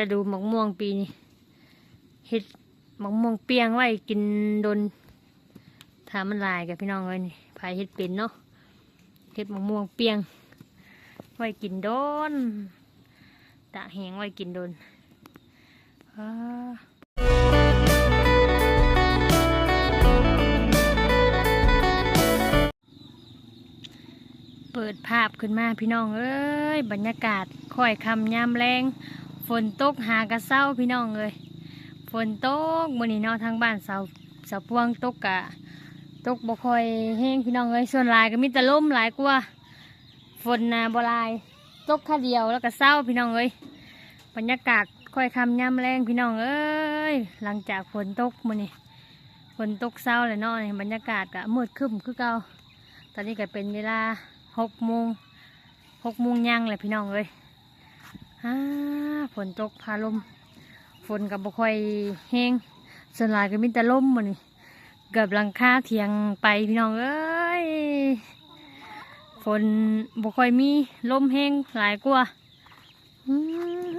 ฤดูหมกม่วงปีนี้เฮ็ดหมกม่วงเปียงไว้กินโดนถามันลายกับพี่น้องเลยนี่พายเฮ็ดเป็นเนาะเฮ็ดหมกม่วงเปียง ไว้กินโดนตากแหงไว้กินโดนอ่าเปิดภาพขึ้นมาพี่น้องเอ้ยบรรยากาศค่อยคำยามแรง ฝนตกหากระเซ้าพี่น้องเอ้ยฝนตกมื้อนี้เนาะทางบ้านเสาเสาพวงตกกะตกบ่คอยแห้งพี่น้องเอ้ยส่วนลายก็มีแต่ลมหลายกว่าฝนนะบลายตกค่าเดียวแล้วก็เศร้าพี่น้องเอ้ยบรรยากาศค่อยคำย่ำแรงพี่น้องเอ้ยหลังจากฝนตกมื้อนี้ฝนตกเศร้าเลยเนาะนี่บรรยากาศก็มืดคึ้มคือเก่าตอนนี้ก็เป็นเวลาหกโมงหกโมงยังเลยพี่น้องเอ้ย ฮ่าฝนตกพาลม ฝนกับบ่ค่อยแห้งส่วนหลายก็มีแต่ลมมื้อนี้เกือบหลังคาเถียงไปพี่น้องเอ้ย ฝนบ่ค่อยมีลมแห้งหลายกว่าอื้อ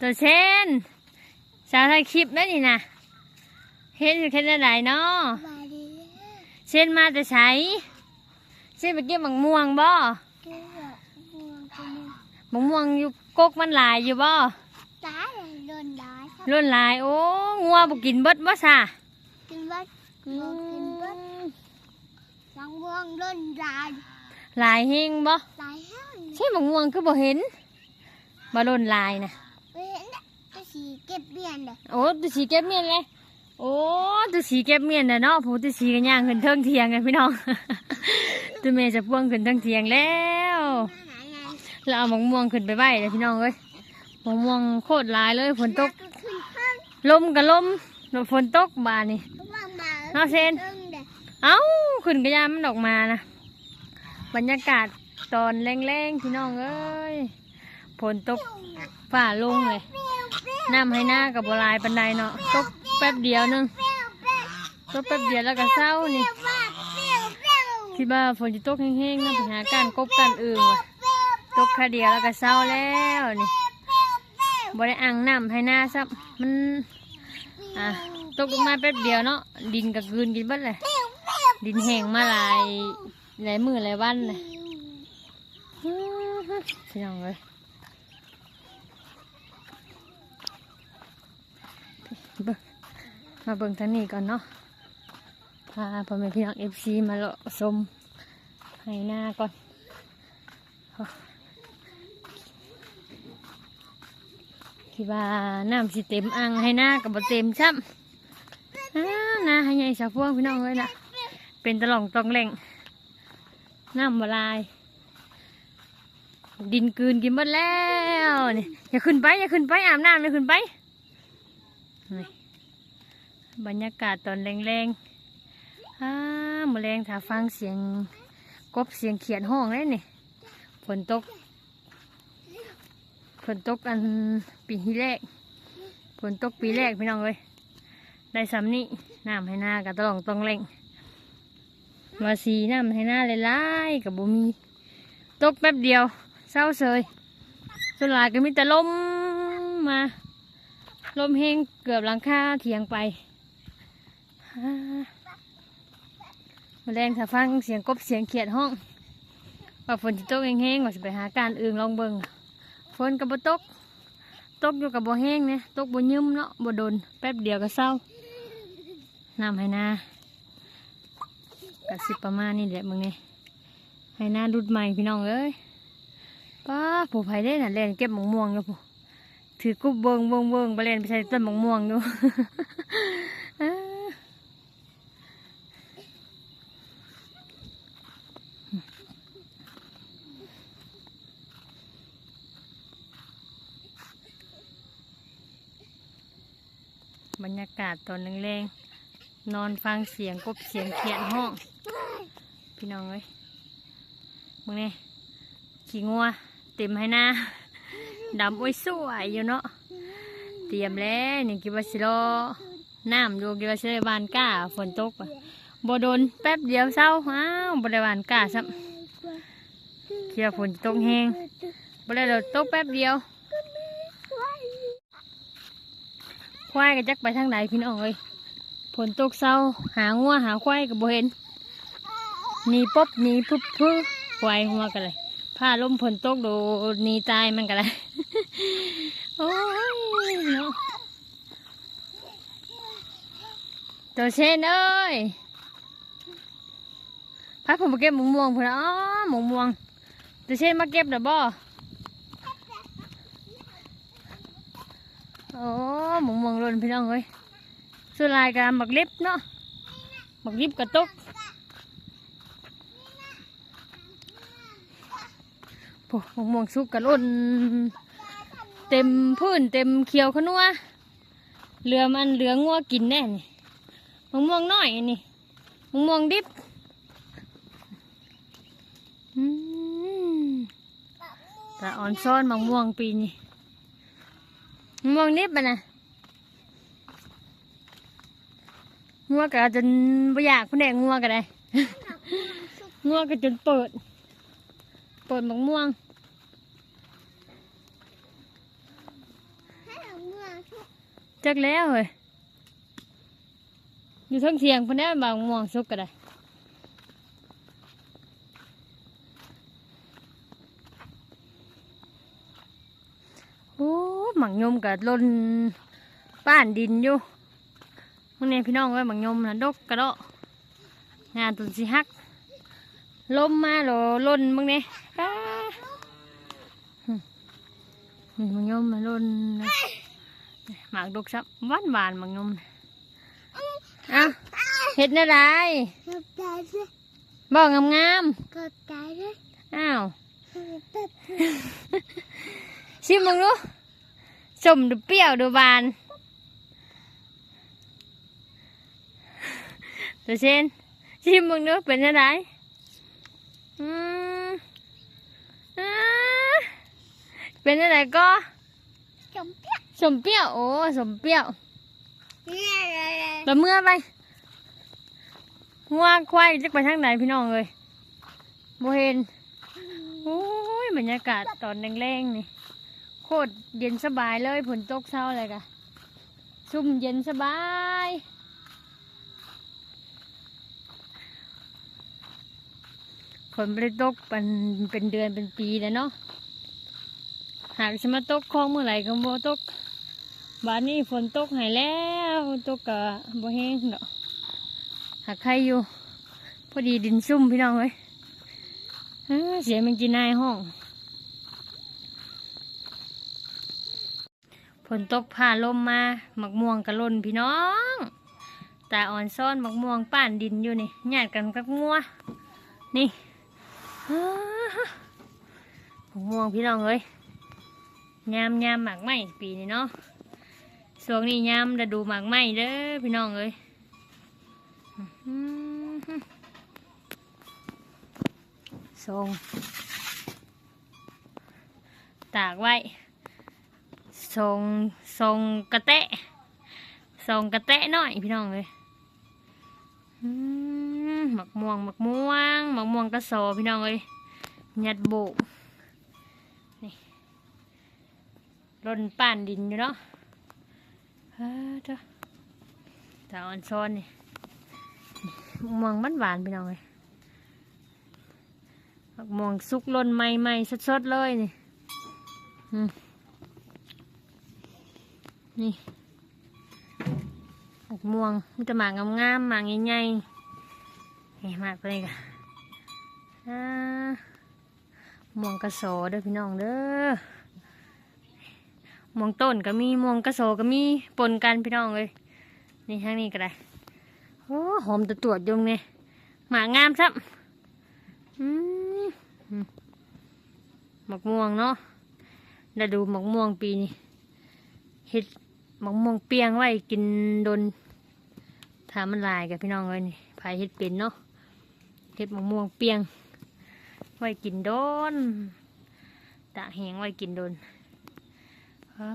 ตัวเช่น สาวถ่ายคลิปนั่นนี่นะเห็นอยู่แค่ไหนเนาะมาดีเช่นมาแต่ใช้เช่นไปเก็บมังม่วงบ่ เกี่ยวม่วงคนนึง มังม่วงอยู่กกมันหลายอยู่บ่ตายเลยโดนได้ครับล้นหลาย โอ้งัวบ่กินเบิดบ่ซะกินบัดม่วงกินบัดบางม่วงโดนได้หลายเฮงบ่ตายห้างใช่มังม่วงคือบ่เห็นบ่ล้นหลายนะไปเห็นน่ะก็สีเก็บเบี้ยนเลยโอ้ตัวสีเก็บเมียนเลยโอ้ตัวสีเก็บเมียนน่ะเนาะผู้ตัวสีกันย่างขึ้นเทิงเทียงกันพี่น้องตัวเมย์จะพ่วงขึ้นเทิงเทียงแล้วมาไหนไง แล้วเอาหมองม่วงขึ้นไปไหวเลยพี่น้องเอ้ยหมองม่วงโคตรหลายเลยฝนตกก็ขึ้นข้างลมกับลมฝนตกบานนี่เพราะว่ามาเอาเซนเอิ้งเด็กเอ้าขึ้นกระยามมันออกมานะบรรยากาศตอนแรงๆพี่น้องเอ้ยฝนตกฝ่าลงเลยเปรี้ยวเปรี้ยวน้ำให้หน้ากับบัวลายปันไดเนาะตกแป๊บเดียวนึงเปรี้ยวเปรี้ยวตกแป๊บเดียวแล้วก็เศร้านี่เปรี้ยวเปรี้ยวเปรี้ยวคิดว่าฝนจะตกแห้งๆนะไปหาการกบกันอื่นว่ะเปรี้ยว ตกค่เดียวแล้วก็เศร้าแล้วนี่เปรี้ยวเปรี้ยวบ่ได้อ่างน้ำให้หน้าซับมันอะตกลงมาแป๊บเดียวเนาะดินกับกืนกินเบิดเลยเปรี้ยวเปรี้ยดินแห้งมาหลายหลายมือหลายวันเลยพี่น้องเลยมาเบิ่งทางนี้ก่อนเนาะพาพ่อแม่พี่น้องเอฟซีมาเลาะชมให้หน้าก่อน คิดว่าน้ำสิเต็มอ่างให้หน้ากับบ่เต็มซ้ำอ้าหน้าให้ใหญ่สาวพวงพี่น้องเลยนะเป็นตะล่องตองแหล่งน้ำบลาย ดินกืนกินหมดแล้วนี่อย่าขึ้นไปอย่าขึ้นไปอาบน้ำอย่าขึ้นไปบรรยากาศตอนแรงๆอ้าแมลงถ้าฟังเสียงกบเสียงเขียดห้องเลยนี่ฝนตก ฝนตกอันปีที่แรกฝนตกปีแรกพี่น้องเลยได้ซ้ำนี่น้ำให้หน้ากับตลองตองเล่งมาสีน้ำให้หน้าเลยไล่กับบุมีตกแป๊บเดียวเศร้าเสยส่วนหลายก็มีแต่ลมมา ลมแห้งเกือบหลังคาเถียงไปแมาแรงถ้าฟังเสียงกบเสียงเขียดห้องว่าฝนจะตกแห้งๆว่าจะไปหาการอื่นลองเบิ่ง ฝนกับบตก ตกอยู่กับบ่แห้งเนี่ยตกบ่ยืมเนาะบ่โดนแป๊บเดียวก็เศร้าน้ำให้นากะสิประมาณนี้แหละมึงนี่ให้นารุดใหม่พี่น้องเอ้ยป้าผู้ไผได้น่ะเล่นเก็บหมองม่วงอยู่ผู้ถือกุบเบิงเบิงเบิงไปเล่นไปใส่ต้นหมองม่วงอยู่ อ้าบรร ยากาศตอนแรงๆนอนฟังเสียงกบเสียงเขียนห้อง พี่น้องเอ้ยมึงนี่ขี้งัวเต็มให้หน้าดำอ้วยสวยอยู่เนาะเตรียมแล้วนี่กิบาสิรอน้ำอยู่กิบาสิได้บานก้าฝนตกอะบ่โดนแป๊บเดียวเศร้าอ้าวบ่ไดบานก้าซ้ำคิดว่าฝนตกแห้งบ่ได้เรตกแป๊บเดียว ควายก็จักไปทางไหนพี่น้องเอ้ยฝนตกเศร้าหางัวหาควายก็บ่เห็นหนีป๊บหนีปุ๊บพื้ควายหัวกันเลยผ้าล้มฝนตกโดนหนีตายมันกันเลยโอ้ยเนาะตัวเช่นเอ้ยพักผมมาเก็บหมงม่วงพุ่นน่ะอ๋อหมงม่วงตัวเช่นมาเก็บเด้อบ่โอ้ หมงม่วงหล่นพี่น้องเอ้ยสุลายกับหมักลิบเนาะหมักลิบกับตกโอ้หมงม่วงสุกกับล่นเต็มพื้นเต็มเขียวขนัวเหลือมันเหลืองัวกินแน่นี่มะม่วงน้อยนี่มะม่วงดิบแต่อ่อนซ้อนมะม่วงปีนี้มะม่วงดิบอะนะ งัวก็จนไม่อยากคุณแดงงัวก็ได้ งัวก็จนเปิด เปิดมะม่วงจักแล้วเฮ้ยอยู่ทั้งเทียงพนแน่บางม่วงสุกก็ได้โอ้หมักยมกับล้นป้านดินอยู่ มื่อนี้พี่น้องเอ้ยหมักยมนะดกกระโดงานตุนสิฮักลมมาโหลล้นมึงเนี่ยอ้านี่หมักยมมาล้นหมากดกซับหวานหวานหมากนมเอ้าเห็ดอะไรกดใจเลยบอกงามกดใจเลยอ้าวชิมมึงดูสมดูเปรี้ยวดูบาน ตัวเช่นชิมมึงดูเป็นอะไรอืมอ่าเป็นอะไรก็จมเปียกสมเปรี้ยวโอ้สมเปรี้ยวเนี่ยเลยไปเมื่อไปง่วงควายจะไปทางไหนพี่น้องเลยโบเห็นโอ้ยบรรยากาศตอนแรงๆนี่โคตรเย็นสบายเลยฝนตกเช้าเลยกะชุ่มเย็นสบาย นไม่ได้ตกเป็นเป็นเดือนเป็นปีแล้วเนาะหากจะมาตกคลองเมื่อไหร่ก็บ่ตกบ้านนี้ฝนตกหายแล้วตกกะบ่แห้งเนาะหากใครอยู่ พอดีดินซุ่มพี่น้องเอ้ยเสียงมันจีนายห้องฝนตกผ่าลมมาหมักม่วงกระล่นพี่น้องตาอ่อนซ่อนหมักม่วงป้านดินอยู่นี่ญาติกันกับงัวนี่ ม่วงพี่น้องเอ้ยยามยามหมากไหมปีนี้เนาะช่วงนี้ยามจะดูหมากไหมเด้อพี่น้องเอ้ยส่งตากไว้ส่งส่งกระเตะส่งกระเตะหน่อยพี่น้องเอ้ยอื้อ หมักม่วงหมักม่วงหมักม่วงกระโสพี่น้องเอ้ยยัดโบกนี่ร่นป่านดินอยู่เนาะฮ่าจ้ะตาอ่อนซ้อนนี่ม่วงมันหวานๆไปหน่องเลยผักม่วงสุกล่นใหม่ๆสดๆเลยนี่นี่ผักม่วงมันจะหมากงามๆหมากใหญ่ๆ นี่มากเลยค่ะอ่าม่วงกระโสเด้อพี่น้องเด้อม่วงต้นก็มีม่วงกระโสก็มีปนกันพี่น้องเลยนี่ทางนี้ก็ได้โอ้หอมตัวตรวจยงเนี่ยหมากงามซับอืมอืมหมกม่วงเนาะได้ดูหมกม่วงปีนี้เห็ดหมกม่วงเปียงไว้กินโดนถามมันลายกับพี่น้องเลยนี่พายเห็ดเป็นเนาะ เห็ดมะม่วงเปียง ไว้กินโดนตากแหงไว้กินโดนอ่า